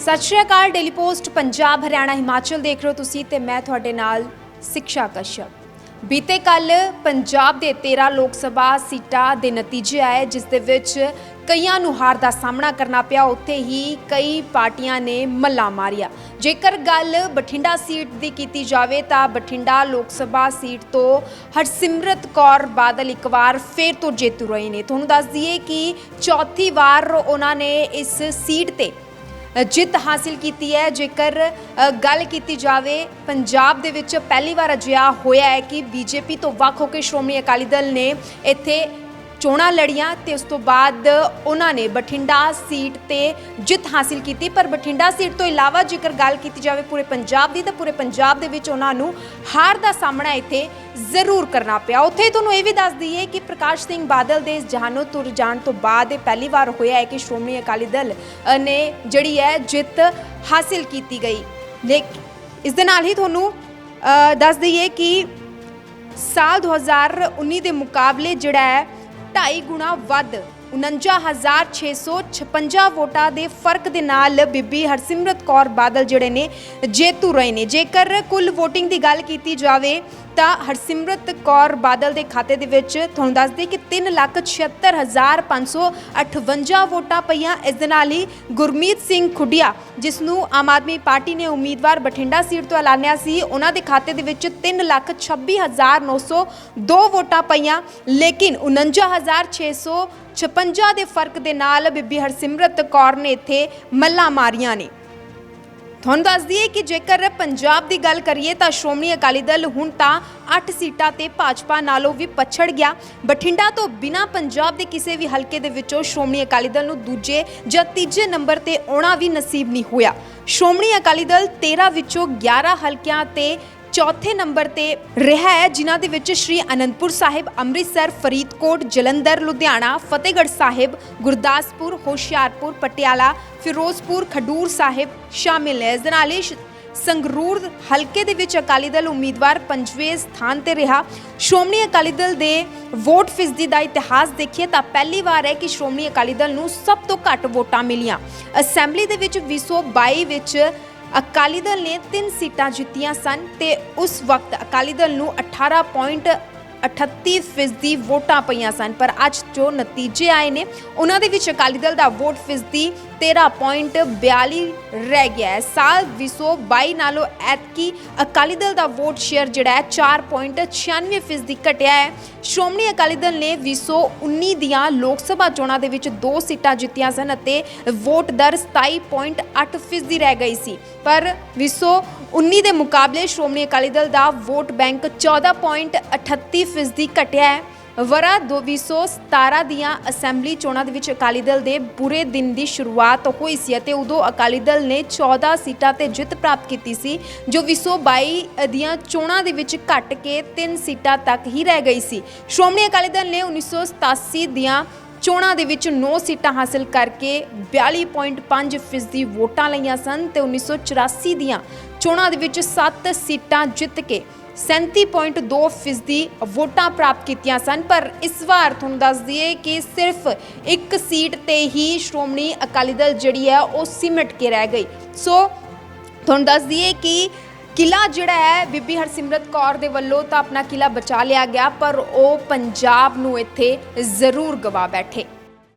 ਸਤਿ ਸ਼੍ਰੀ ਅਕਾਲ ਡੇਲੀ ਪੋਸਟ ਪੰਜਾਬ, ਹਰਿਆਣਾ, ਹਿਮਾਚਲ ਦੇਖ ਰਹੇ ਹੋ ਤੁਸੀਂ ਤੇ ਮੈਂ ਤੁਹਾਡੇ ਨਾਲ ਸਿਕਸ਼ਾ ਕਸ਼ਪ ਬੀਤੇ ਕੱਲ ਪੰਜਾਬ ਦੇ 13 ਲੋਕ ਸਭਾ ਸੀਟਾਂ ਦੇ ਨਤੀਜੇ ਆਏ, ਜਿਸ ਦੇ ਵਿੱਚ ਕਈਆਂ ਨੂੰ ਹਾਰ ਦਾ ਸਾਹਮਣਾ ਕਰਨਾ ਪਿਆ। ਉੱਥੇ ਹੀ ਕਈ ਪਾਰਟੀਆਂ ਨੇ ਮੱਲਾ ਮਾਰਿਆ। ਜੇਕਰ ਗੱਲ ਬਠਿੰਡਾ ਸੀਟ ਦੀ ਕੀਤੀ ਜਾਵੇ ਤਾਂ ਬਠਿੰਡਾ ਲੋਕ ਸਭਾ ਸੀਟ ਤੋਂ ਹਰਸਿਮਰਤ ਕੌਰ ਬਾਦਲ ਇੱਕ ਵਾਰ ਫੇਰ ਤੋਂ ਜੇਤੂ ਰਹੇ ਨੇ। ਤੁਹਾਨੂੰ ਦੱਸ ਦਈਏ ਕਿ ਚੌਥੀ ਵਾਰ ਉਹਨਾਂ ਨੇ ਇਸ ਸੀਟ ਤੇ ਜਿੱਤ ਹਾਸਿਲ ਕੀਤੀ ਹੈ। ਜੇਕਰ ਗੱਲ ਕੀਤੀ ਜਾਵੇ, ਪੰਜਾਬ ਦੇ ਵਿੱਚ ਪਹਿਲੀ ਵਾਰ ਅਜਿਹਾ ਹੋਇਆ ਹੈ ਕਿ ਬੀਜੇਪੀ ਤੋਂ ਵੱਖ ਹੋ ਕੇ ਸ਼੍ਰੋਮਣੀ ਅਕਾਲੀ ਦਲ ਨੇ ਇੱਥੇ ਚੋਣਾਂ ਲੜੀਆਂ ਤੇ ਉਸ ਤੋਂ ਬਾਅਦ ਉਹਨਾਂ ਨੇ ਬਠਿੰਡਾ ਸੀਟ ਤੇ ਜਿੱਤ ਹਾਸਿਲ ਕੀਤੀ। ਪਰ ਬਠਿੰਡਾ ਸੀਟ ਤੋਂ ਇਲਾਵਾ ਜੇਕਰ ਗੱਲ ਕੀਤੀ ਜਾਵੇ ਪੂਰੇ ਪੰਜਾਬ ਦੀ, ਤਾਂ ਪੂਰੇ ਪੰਜਾਬ ਦੇ ਵਿੱਚ ਉਹਨਾਂ ਨੂੰ ਹਾਰ ਦਾ ਸਾਹਮਣਾ ਇੱਥੇ ਜ਼ਰੂਰ ਕਰਨਾ ਪਿਆ। ਉੱਥੇ ਤੁਹਾਨੂੰ ਇਹ ਵੀ ਦੱਸ ਦਈਏ ਕਿ ਪ੍ਰਕਾਸ਼ ਸਿੰਘ ਬਾਦਲ ਦੇ ਇਸ ਜਹਾਨੋਂ ਤੁਰ ਜਾਣ ਤੋਂ ਬਾਅਦ ਇਹ ਪਹਿਲੀ ਵਾਰ ਹੋਇਆ ਹੈ ਕਿ ਸ਼੍ਰੋਮਣੀ ਅਕਾਲੀ ਦਲ ਨੇ ਜਿਹੜੀ ਹੈ ਜਿੱਤ ਹਾਸਿਲ ਕੀਤੀ ਗਈ। ਲੇਕਿਨ ਇਸ ਦੇ ਨਾਲ ਹੀ ਤੁਹਾਨੂੰ ਦੱਸ ਦਈਏ ਕਿ ਸਾਲ 2019 ਦੇ ਮੁਕਾਬਲੇ ਜਿਹੜਾ ਹੈ ਢਾਈ ਗੁਣਾ ਵੱਧ 49656 ਵੋਟਾਂ ਦੇ ਫ਼ਰਕ ਦੇ ਨਾਲ ਬੀਬੀ ਹਰਸਿਮਰਤ ਕੌਰ ਬਾਦਲ ਜਿਹੜੇ ਨੇ ਜੇਤੂ ਰਹੇ ਨੇ। ਜੇਕਰ ਕੁੱਲ VOTING ਦੀ ਗੱਲ ਕੀਤੀ ਜਾਵੇ ਤਾਂ ਹਰਸਿਮਰਤ ਕੌਰ ਬਾਦਲ ਦੇ ਖਾਤੇ ਦੇ ਵਿੱਚ ਤੁਹਾਨੂੰ ਦੱਸ ਦਈਏ ਕਿ 376558 ਵੋਟਾਂ ਪਈਆਂ। ਇਸ ਦੇ ਨਾਲ ਹੀ ਗੁਰਮੀਤ ਸਿੰਘ ਖੁੱਡੀਆ, ਜਿਸ ਨੂੰ ਆਮ ਆਦਮੀ ਪਾਰਟੀ ਨੇ ਉਮੀਦਵਾਰ ਬਠਿੰਡਾ ਸੀਟ ਤੋਂ ਐਲਾਨਿਆ ਸੀ, ਉਹਨਾਂ ਦੇ ਖਾਤੇ ਦੇ ਵਿੱਚ 326902 ਵੋਟਾਂ ਪਈਆਂ। ਲੇਕਿਨ 49656 ਦੇ ਫ਼ਰਕ ਦੇ ਨਾਲ ਬੀਬੀ ਹਰਸਿਮਰਤ ਕੌਰ ਨੇ ਇੱਥੇ ਮੱਲਾ ਮਾਰੀਆਂ ਨੇ। ਤੁਹਾਨੂੰ ਦੱਸ ਦਈਏ ਕਿ ਜੇਕਰ ਪੰਜਾਬ ਦੀ ਗੱਲ ਕਰੀਏ ਤਾਂ ਸ਼੍ਰੋਮਣੀ ਅਕਾਲੀ ਦਲ ਹੁਣ ਤਾਂ 8 ਸੀਟਾਂ ਤੇ ਭਾਜਪਾ ਨਾਲੋਂ ਵੀ ਪਛੜ ਗਿਆ। ਬਠਿੰਡਾ ਤੋਂ ਬਿਨਾ ਪੰਜਾਬ ਦੇ ਕਿਸੇ ਵੀ ਹਲਕੇ ਦੇ ਵਿੱਚੋਂ ਸ਼੍ਰੋਮਣੀ ਅਕਾਲੀ ਦਲ ਨੂੰ ਦੂਜੇ ਜਾਂ ਤੀਜੇ ਨੰਬਰ ਤੇ ਆਉਣਾ ਵੀ ਨਸੀਬ ਨਹੀਂ ਹੋਇਆ। ਸ਼੍ਰੋਮਣੀ ਅਕਾਲੀ ਦਲ 13 ਵਿੱਚੋਂ 11 ਹਲਕਿਆਂ ਤੇ ਚੌਥੇ ਨੰਬਰ ਤੇ ਰਿਹਾ ਹੈ, ਜਿਨ੍ਹਾਂ ਦੇ ਵਿੱਚ ਸ਼੍ਰੀ ਅਨੰਦਪੁਰ ਸਾਹਿਬ, ਅੰਮ੍ਰਿਤਸਰ, ਫਰੀਦਕੋਟ, ਜਲੰਧਰ, ਲੁਧਿਆਣਾ, ਫਤਿਹਗੜ੍ਹ ਸਾਹਿਬ, ਗੁਰਦਾਸਪੁਰ, ਹੋਸ਼ਿਆਰਪੁਰ, ਪਟਿਆਲਾ, ਫਿਰੋਜ਼ਪੁਰ, ਖਡੂਰ ਸਾਹਿਬ ਸ਼ਾਮਿਲ ਹੈ ਇਸ ਦੇ ਨਾਲ ਹੀ ਸੰਗਰੂਰ ਹਲਕੇ ਦੇ ਵਿੱਚ ਅਕਾਲੀ ਦਲ ਉਮੀਦਵਾਰ ਪੰਜਵੇਂ ਸਥਾਨ ਤੇ ਰਿਹਾ। ਸ਼੍ਰੋਮਣੀ ਅਕਾਲੀ ਦਲ ਦੇ ਵੋਟ ਫੀਸਦੀ ਦਾ ਇਤਿਹਾਸ ਦੇਖੀਏ ਤਾਂ ਪਹਿਲੀ ਵਾਰ ਹੈ ਕਿ ਸ਼੍ਰੋਮਣੀ ਅਕਾਲੀ ਦਲ ਨੂੰ ਸਭ ਤੋਂ ਘੱਟ ਵੋਟਾਂ ਮਿਲੀਆਂ। ਅਸੈਂਬਲੀ ਦੇ ਵਿੱਚ 2022 ਵਿੱਚ ਅਕਾਲੀ ਦਲ ਨੇ ਤਿੰਨ ਸੀਟਾਂ ਜਿੱਤੀਆਂ ਸਨ ਤੇ ਉਸ ਵਕਤ ਅਕਾਲੀ ਦਲ ਨੂੰ 18 ਪੁਆਇੰਟ 38% ਵੋਟਾਂ ਪਈਆਂ ਸਨ, ਪਰ ਅੱਜ ਜੋ ਨਤੀਜੇ ਆਏ ਨੇ, ਉਹਨਾਂ ਦੇ ਵਿੱਚ ਅਕਾਲੀ ਦਲ ਦਾ ਵੋਟ ਫੀਸਦੀ 13.42 ਰਹਿ ਗਿਆ ਹੈ। ਸਾਲ 2022 ਨਾਲੋਂ ਐਤਕੀ ਅਕਾਲੀ ਦਲ ਦਾ ਵੋਟ ਸ਼ੇਅਰ ਜਿਹੜਾ ਹੈ 4.96% ਘਟਿਆ ਹੈ। ਸ਼੍ਰੋਮਣੀ ਅਕਾਲੀ ਦਲ ਨੇ 2019 ਦੀਆਂ ਲੋਕ ਸਭਾ ਚੋਣਾਂ ਦੇ ਵਿੱਚ ਦੋ ਸੀਟਾਂ ਜਿੱਤੀਆਂ ਸਨ ਅਤੇ ਵੋਟ ਦਰ 27.8% ਰਹਿ ਗਈ ਸੀ। ਪਰ 20 2019 ਦੇ ਮੁਕਾਬਲੇ ਸ਼੍ਰੋਮਣੀ ਅਕਾਲੀ ਦਲ ਦਾ ਵੋਟ ਬੈਂਕ 14.38 ਫੀਸਦੀ ਘਟਿਆ ਹੈ। ਵਰਾ 2017 ਦੀਆਂ ਅਸੈਂਬਲੀ ਚੋਣਾਂ ਦੇ ਵਿੱਚ ਅਕਾਲੀ ਦਲ ਦੇ ਬੁਰੇ ਦਿਨ ਦੀ ਸ਼ੁਰੂਆਤ ਹੋਈ ਸੀ ਅਤੇ ਉਦੋਂ ਅਕਾਲੀ ਦਲ ਨੇ 14 ਸੀਟਾਂ ਤੇ ਜਿੱਤ ਪ੍ਰਾਪਤ ਕੀਤੀ ਸੀ, ਜੋ 2022 ਦੀਆਂ ਚੋਣਾਂ ਦੇ ਵਿੱਚ ਘਟ ਕੇ 3 ਸੀਟਾਂ ਤੱਕ ਹੀ ਰਹਿ ਗਈ ਸੀ। ਸ਼੍ਰੋਮਣੀ ਅਕਾਲੀ ਦਲ ਨੇ 1987 ਦੀਆਂ ਚੋਣਾਂ ਦੇ ਵਿੱਚ 9 ਸੀਟਾਂ ਹਾਸਲ ਕਰਕੇ 42.5 ਫੀਸਦੀ ਵੋਟਾਂ ਲਈਆਂ ਸਨ ਤੇ 1984 ਦੀਆਂ ਚੋਣਾਂ ਦੇ ਵਿੱਚ 7 ਸੀਟਾਂ ਜਿੱਤ ਕੇ 37.2 ਫੀਸਦੀ ਵੋਟਾਂ ਪ੍ਰਾਪਤ ਕੀਤੀਆਂ ਸਨ। ਪਰ ਇਸ ਵਾਰ ਤੁਹਾਨੂੰ ਦੱਸ ਦਈਏ ਕਿ ਸਿਰਫ ਇੱਕ ਸੀਟ ਤੇ ਹੀ ਸ਼੍ਰੋਮਣੀ ਅਕਾਲੀ ਦਲ ਜਿਹੜੀ ਹੈ ਉਹ ਸਿਮਟ ਕੇ ਰਹਿ ਗਈ। ਸੋ ਤੁਹਾਨੂੰ ਦੱਸ ਦਈਏ ਕਿ ਕਿਲਾ ਜਿਹੜਾ ਹੈ, ਬੀਬੀ ਹਰਸਿਮਰਤ ਕੌਰ ਦੇ ਵੱਲੋਂ ਤਾਂ ਆਪਣਾ ਕਿਲਾ ਬਚਾ ਲਿਆ ਗਿਆ, ਪਰ ਉਹ ਪੰਜਾਬ ਨੂੰ ਇੱਥੇ ਜ਼ਰੂਰ ਗਵਾ ਬੈਠੇ।